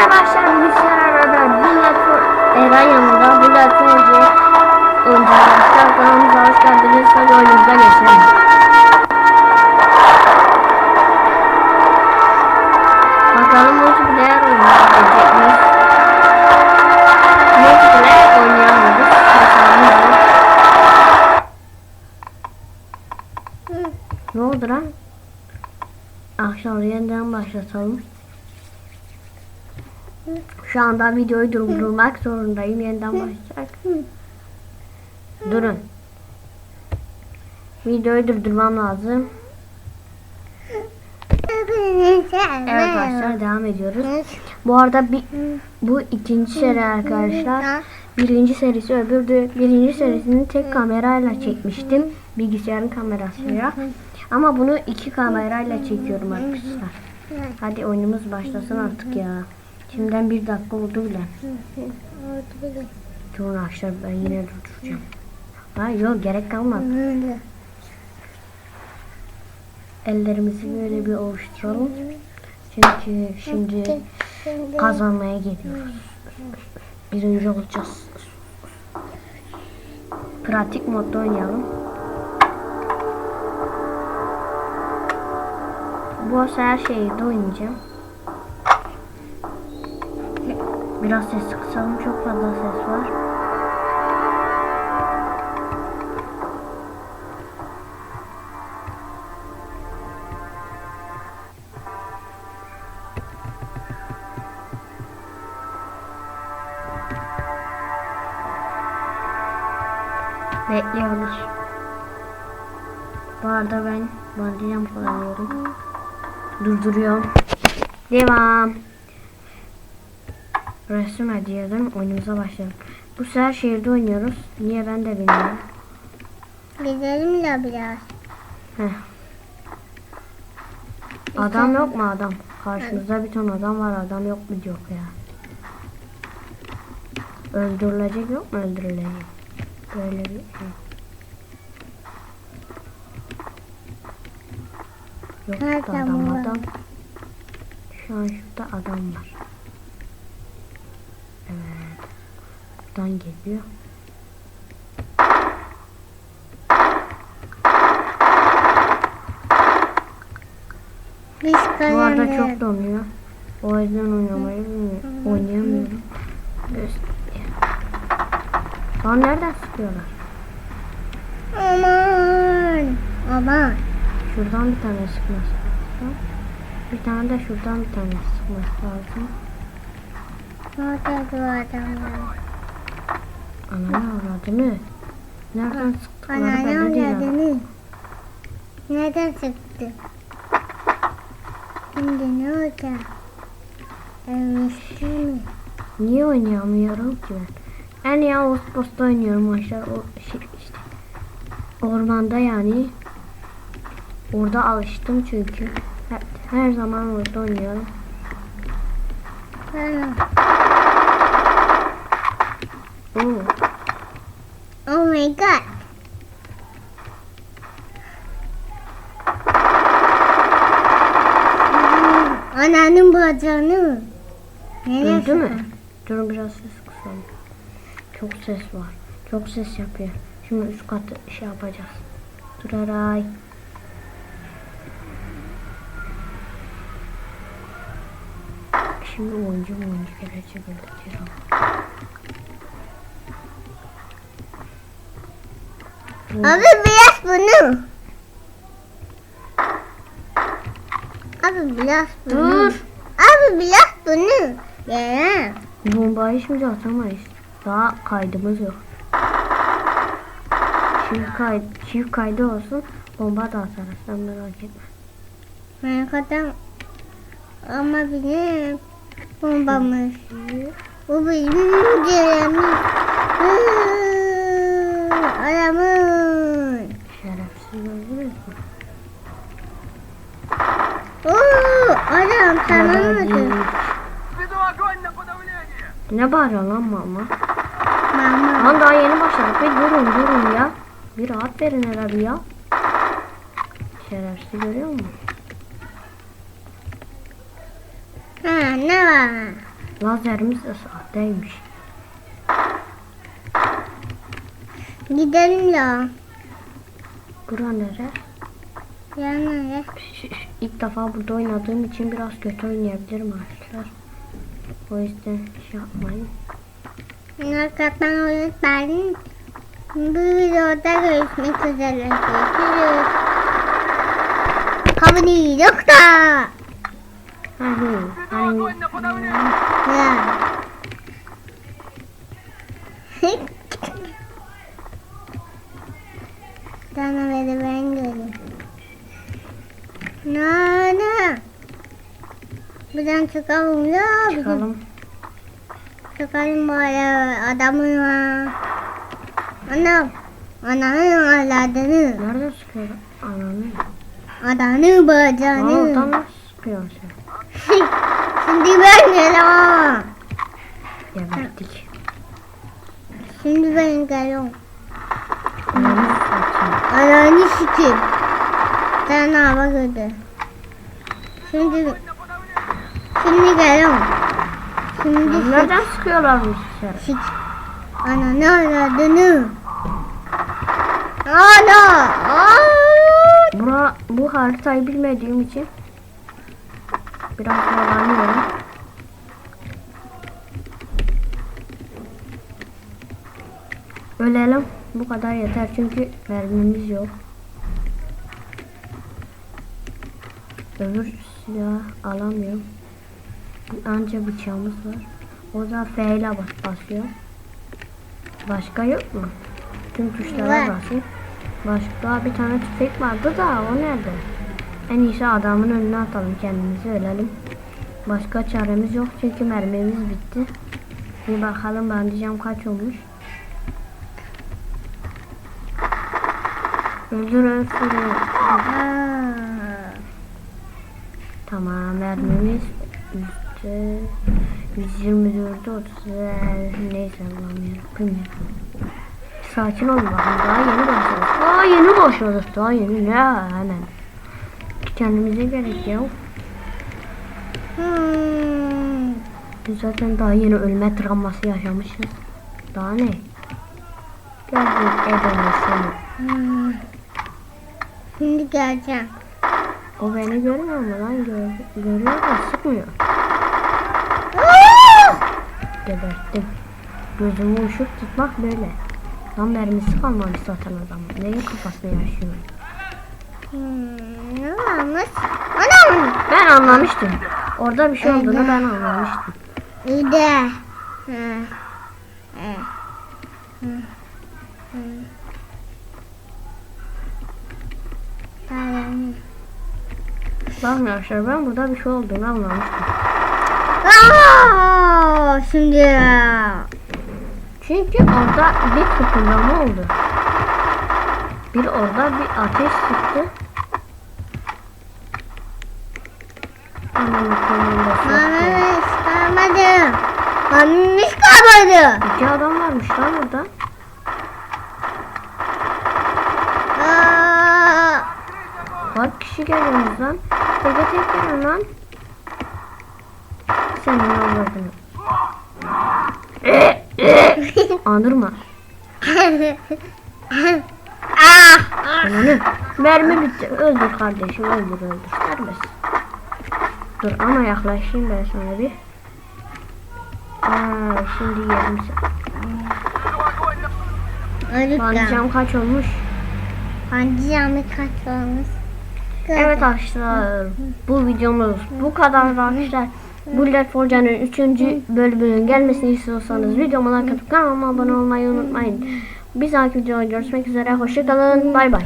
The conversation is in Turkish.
arkadaşlar beraber Bullet for Eren yanında Bullet Forge'ye oynayacağız arkadaşlar. Kanalımıza hoş geldiniz. Hadi oyunumuza geçelim. Bakalım multiplayer oynayabilecek miyiz? Multiplayer olur. Ne oldu lan? Akşam yeniden başlatalım. Şu anda videoyu durdurmak zorundayım. Yeniden başlayacak. Durun. Videoyu durdurmam lazım. Evet arkadaşlar devam ediyoruz. Bu arada bir, bu ikinci seri arkadaşlar. Birinci serisi öbürdü. Birinci serisini tek kamerayla çekmiştim. Bilgisayarın kamerasıyla. Ama bunu iki kamerayla çekiyorum arkadaşlar. Hadi oyunumuz başlasın artık ya. Şimdiden bir dakika oldu bile. Durun arkadaşlar ben yine durduracağım. Hayır yok gerek kalmadı. Ellerimizi böyle bir ovuşturalım. Çünkü şimdi kazanmaya geliyoruz. Birinci olacağız. Pratik modda oynayalım. Bu her şeyde oynayacağım. Biraz ses kısalım. Çok fazla ses var. Bekliyoruz. Bu arada ben bandicam kullanıyorum. Durduruyorum. Devam. Resim hediyelim. Oyunumuza başlayalım. Bu sefer şehirde oynuyoruz. Niye ben de bilmiyorum. Gidelim de biraz. Heh. Adam yok mu adam? Karşımızda bir ton adam var. Adam yok mu yok ya. Öldürülecek yok mu öldürülecek? Böyle bir şey. Yok adam adam. Şu an şurada adam var. Evet. Buradan geliyor. Biz Bu arada çok donuyor. O yüzden oynamayı bilmiyorum. Oynayamıyorum. Göster. Lan nereden sıkıyorlar? Aman. Aman. Şuradan bir tane sıkması lazım. Bir tane de şuradan bir tane sıkması lazım. Nerede bu adamlar? Ananı avradını. Nereden sıktıkları Bana ne belli değil. avradını? Neden sıktı? Şimdi ne olacak? Ölmüştü mü? Niye oynayamıyorum ki ben? En iyi Ağustos'ta oynuyorum arkadaşlar. O şey işte. Ormanda yani. Orada alıştım çünkü. Her, her zaman orada oynuyorum. Bana. Bacağını. Nereye mü? sıkar? Durun biraz ses kısalım. Çok ses var. Çok ses yapıyor. Şimdi üst katı şey yapacağız. Duraray. Şimdi oyuncu mu oyuncu gelecek öldüreceğiz onu. Abi biraz bunu. Abi biraz bunu. Dur. Biraz bunu. Ya. Bombayı şimdi atamayız. Daha kaydımız yok. Çift, kay çift kaydı olsun. Bomba da atarız. Sen merak etme. Ben kadar ama benim bombamız. Bu benim yerimiz. Adamın. Şerefsiz gördünüz mü? Adam tamam? Ne bağırıyor lan mama? Mama. Lan daha yeni başladık. Bir durun durun ya. Bir rahat verin herhalde ya. Şerefsiz görüyor musun? Ha ne var? Lazerimiz de sahteymiş. Gidelim ya. Bura nere? Ya? ilk defa burada oynadığım için biraz kötü oynayabilirim arkadaşlar. O yüzden şey yapmayın. Hakikaten öğretmenim bu videoda görüşmek üzere. Görüşürüz. Kabini doktor. Hani, hani. Ya. Sana ben görüyorum. Nana. Buradan çıkalım ya. çıkalım. Çıkalım böyle adamın. Anam. Ananın adını. Nerede sıkıyor? Ananı. Adanı Aa, bacağını. oradan nasıl sıkıyorsun sen? Şimdi ben geliyorum. Geberdik. Şimdi ben geliyorum. Ananı satayım. Ananı sikeyim. Sen hava gördü. Şimdi şimdi geliyorum. Şimdi. Nereden sıkıyorlar bu sesleri? sik. Ananı aradığını. Ana. Bura, bu haritayı bilmediğim için biraz zorlanıyorum. Ölelim. Bu kadar yeter çünkü mermimiz yok. Öbür silah alamıyorum. Anca bıçağımız var. O da F ile bas basıyor. Başka yok mu? Tüm tuşlara basayım. Başka bir tane tüfek vardı da o nerede? En iyisi adamın önüne atalım kendimizi ölelim. Başka çaremiz yok çünkü mermimiz bitti. Bir bakalım ben diyeceğim kaç olmuş. Öldür öldür. Tamam mermimiz yüzde 124'e 30 neyse anlamıyorum bilmiyorum. Sakin olun bakın daha yeni başladık. Daha yeni başladık daha yeni ne hemen. Kendimize gerek ya. Hmm. Biz zaten daha yeni ölme travması yaşamışız. Daha ne? Geldik edelim seni. Hmm. Şimdi geleceğim. O beni görmüyor mu lan? Gör, görüyor da sıkmıyor. Geberttim. Gözümü uşuk tutmak böyle. Lan mermisi kalmamış zaten adamın. Neyin kafasına yaşıyor? Hmm. Varmış? Anam. Ben anlamıştım. Orada bir şey olduğunu ben anlamıştım. İyi de. Ha. Hı. Hı. Tamam. Bakın arkadaşlar ben burada bir şey olduğunu anlamıştım. Aa, şimdi. Çünkü orada bir kıpırdama oldu. Bir orada bir ateş çıktı. Mamemiş kalmadı. Mamemiş kalmadı. İki adam varmış lan burada. Aa, Kaç kişi geliyorsunuz lan? Burada tek lan. Sen ne anladın? Anırma. Ananı. Mermi bitti. Öldür kardeşim öldür öldür. Serbest. Dur ama yaklaşayım ben sana bir. Aa, şimdi yerim sen. Pancam kaç olmuş? Pancamı kaç olmuş? Evet arkadaşlar bu videomuz bu kadar arkadaşlar. Bu Left 4 Dead'in 3. bölümünün gelmesini istiyorsanız videoma like atıp kanalıma abone olmayı unutmayın. Bir sonraki videoda görüşmek üzere. Hoşçakalın. Bay bay.